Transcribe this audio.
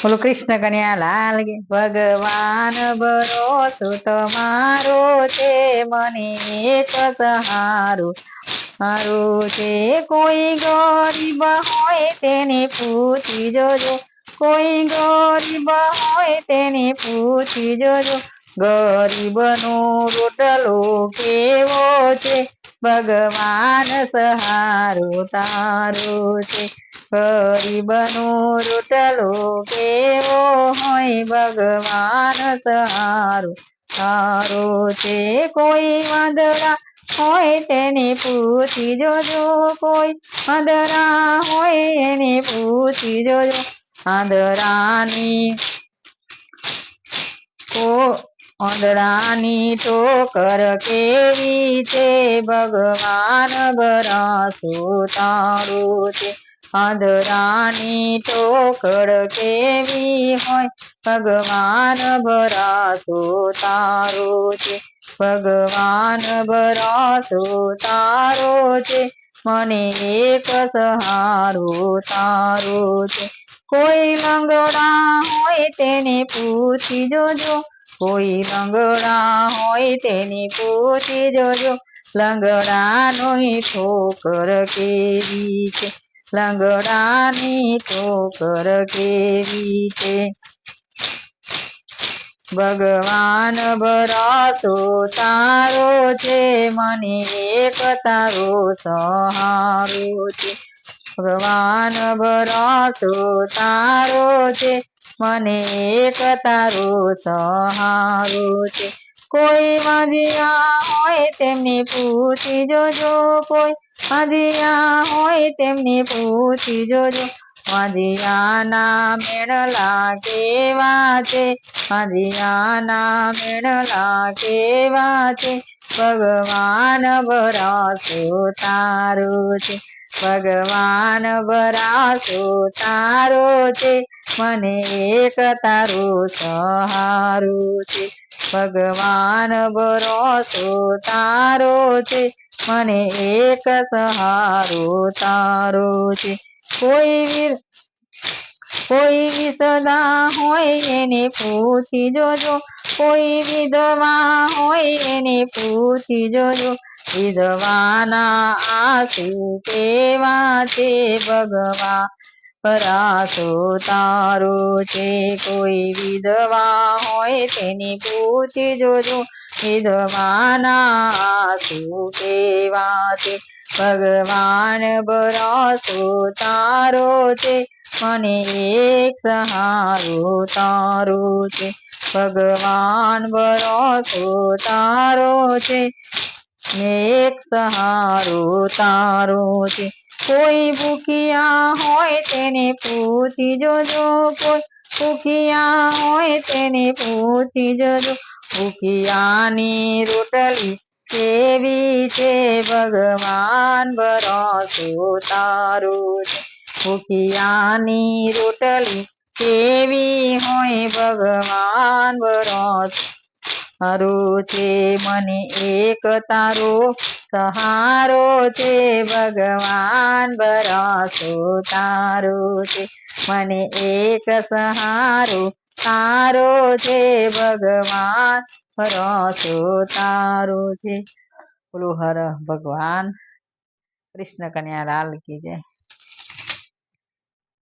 બોલો કૃષ્ણ કન્યા, લાલ કે ભગવાન ભરોસો તમારો છે, મને એક સહારો. મારો છે, કોઈ ગરીબ હોય તેને પૂછી જોજો. કોઈ ગરીબ હોય તેને પૂછી જોજો. ગરીબનો રોટલો કેવો છે? ભગવાન સહારો તારો છે. ગરીબનો રોટલો કેવો હોય ભગવાન સહારો. તારો છે કોઈ વાંદડા હોય તેને પૂછી જોજો. કોઈ વાંદરા હોય એને પૂછી જોજો. આંધળાની ઓ આંધળાની ટોકર કેવી છે? ભગવાન ભરાસો તારું છે. આંધળાની ટોકર કેવી હોય? ભગવાન ભરાસો તારું છે. ભગવાન ભરાસો તારો છે. મને એક સહારું તારું છે. કોઈ લંગડા હોય તેને પૂછી જોજો. કોઈ લંગડા હોય તેને પૂછી જોજો. લંગડાની ઠોકર કેવી છે? લંગડાની ઠોકર કેવી છે? ભગવાન ભરાતો તારો છે, મને એક તારો સહારો છે. ભગવાન ભરાતો તારો છે, મને એક તારો સહારો છે. કોઈ મધિયા હોય તેમને પૂછી જોજો, કોઈ મધિયા હોય તેમને પૂછી જોજો. મધિયાના મેળલા કેવા છે મધિયાના મેળલા કેવા છે, ભગવાન ભરાસો તારો છે. ભગવાન ભરાસો તારો છે, મને એક તારો સહારો છે. ભગવાન ભરોસો તારો છે, મને એક સહારો તારો છે. કોઈ કોઈ વિસદા હોય એને પૂછી જોજો કોઈ વિધવા હોય એને પૂછી જોજો. વિધવાના આંસુ કેવા છે ભગવાન. પરાસો તારો છે કોઈ વિધવા હોય તેની પૂછી જોજો. વિધવાના શું કેવા છે? ભગવાન બરાસો તારો છે. મને એક સહારો તારો છે. ભગવાન બરાસો તારો છે. એક સહારો તારો છે. કોઈ ભૂખિયા હોય તેને પૂછી જોજો, કોઈ ભૂખિયા હોય તેને પૂછી જોજો. ભૂખિયાની રોટલી કેવી છે, ભગવાન ભરોસો તારો છે. ભૂખિયાની રોટલી કેવી હોય, ભગવાન ભરોસો તારો છે, મને એક તારો સહારો છે, ભગવાન બરાસો તારો છે, મને એક સહારો તારો છે, ભગવાન ભરોસો તારો છે. બોલો, હર ભગવાન. કૃષ્ણ કન્યા લાલ કી જય.